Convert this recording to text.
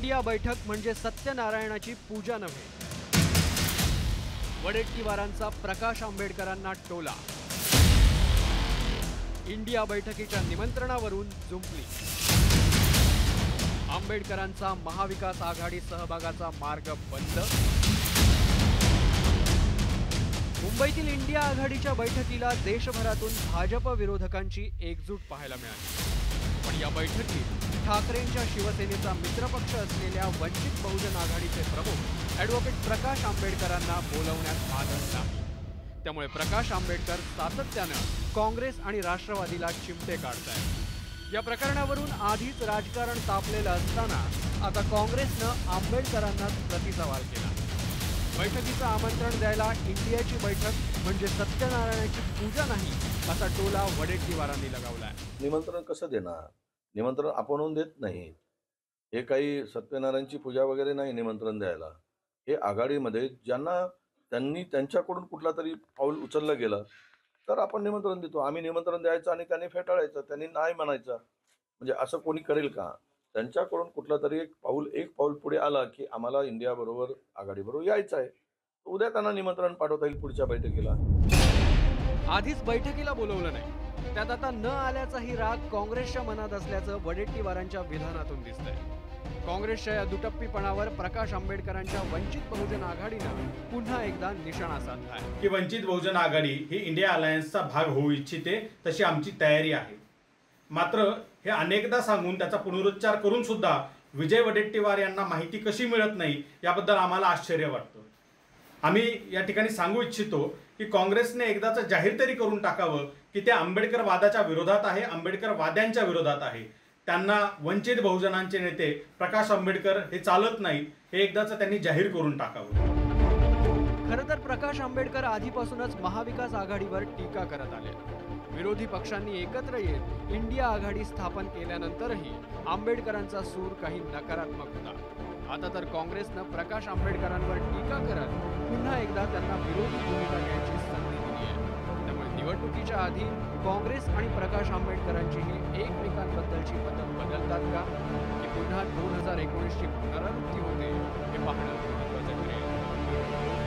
India बैठक म्हणजे सत्यनारायणाची पूजा नव्हे. वडेट्टीवारांचा प्रकाश आंबेडकरांना टोला. इंडिया बैठकीच्या निमंत्रणावरून जुंपली आंबेडकरांचा महाविकास आघाडी सहभागाचा मार्ग बंद. मुंबईतील इंडिया आघाडीच्या बैठकीला देशभरातून भाजप विरोधकांची एकजूट पाहायला मिळाली. पण या बैठकीत ठाकरेंच्या शिवसेनेचा मित्रपक्ष असलेल्या वंचित बहुजन आघाडीचे प्रमुख ॲडव्होकेट प्रकाश आंबेडकरांना बोलवण्यात आलं नाही. त्यामुळे प्रकाश आंबेडकर सातत्यानं काँग्रेस आणि राष्ट्रवादीला चिमटे काढतायत. या प्रकरणावरून आधीच राजकारण तापलेलं असताना आता काँग्रेसनं आंबेडकरांनाच प्रतिसवाल केला. बैठकीचं आमंत्रण द्यायला इंडियाची बैठक म्हणजे सत्यनारायणाची पूजा नाही असा टोला वडेट्टीवारांनी लगावलाय. निमंत्रण कसं देणार? निमंत्रण आपण देत नाही. हे काही सत्यनारायणची पूजा वगैरे नाही निमंत्रण द्यायला. हे आघाडीमध्ये ज्यांना त्यांनी त्यांच्याकडून कुठला तरी पाऊल उचललं गेलं तर आपण निमंत्रण देतो. आम्ही निमंत्रण द्यायचं आणि त्यांनी फेटाळायचं त्यांनी नाही म्हणायचं. म्हणजे असं कोणी करेल का? त्यांच्याकडून कुठला तरी एक पाऊल एक पाऊल पुढे आला की आम्हाला इंडियाबरोबर आघाडीबरोबर यायचं आहे. उद्या त्यांना निमंत्रण पाठवता येईल पुढच्या बैठकीला. आधीच बैठकीला बोलवलं नाही. त्यात आता न आल्याचाही राग काँग्रेसच्या मनात असल्याचं वडेट्टीवारांच्या विधानातून दिसतंय. काँग्रेसच्या या दुटप्पीपणावर प्रकाश आंबेडकरांच्या वंचित बहुजन आघाडीनं पुन्हा एकदा निशाणा साधलाय. की वंचित बहुजन आघाडी ही इंडिया अलायन्सचा भाग होऊ इच्छिते तशी आमची तयारी आहे. मात्र हे अनेकदा सांगून त्याचा पुनरुच्चार करून सुद्धा विजय वडेट्टीवार यांना माहिती कशी मिळत नाही याबद्दल आम्हाला आश्चर्य वाटतं. आम्ही या ठिकाणी सांगू इच्छितो की काँग्रेसने एकदाचं जाहीर तरी करून टाकावं की ते आंबेडकर वादाच्या विरोधात आहे आंबेडकर वाद्यांच्या विरोधात आहे. त्यांना वंचित बहुजनांचे नेते प्रकाश आंबेडकर हे चालत नाही हे एकदाचं त्यांनी जाहीर करून टाकावं. खरं तर प्रकाश आंबेडकर आधीपासूनच महाविकास आघाडीवर टीका करत आले. विरोधी पक्षांनी एकत्र येत इंडिया आघाडी स्थापन केल्यानंतरही आंबेडकरांचा सूर काही नकारात्मक होता. आता तर काँग्रेसनं प्रकाश आंबेडकरांवर टीका करत पुन्हा एकदा त्यांना विरोधी भूमिका घ्यायची संधी दिली आहे. त्यामुळे निवडणुकीच्या आधी काँग्रेस आणि प्रकाश आंबेडकरांची ही एकमेकांबद्दलची मतं बदलतात का? की पुन्हा दोन हजार एकोणीसची पुनरावृत्ती होते हे पाहणं महत्त्वाचं ठरेल.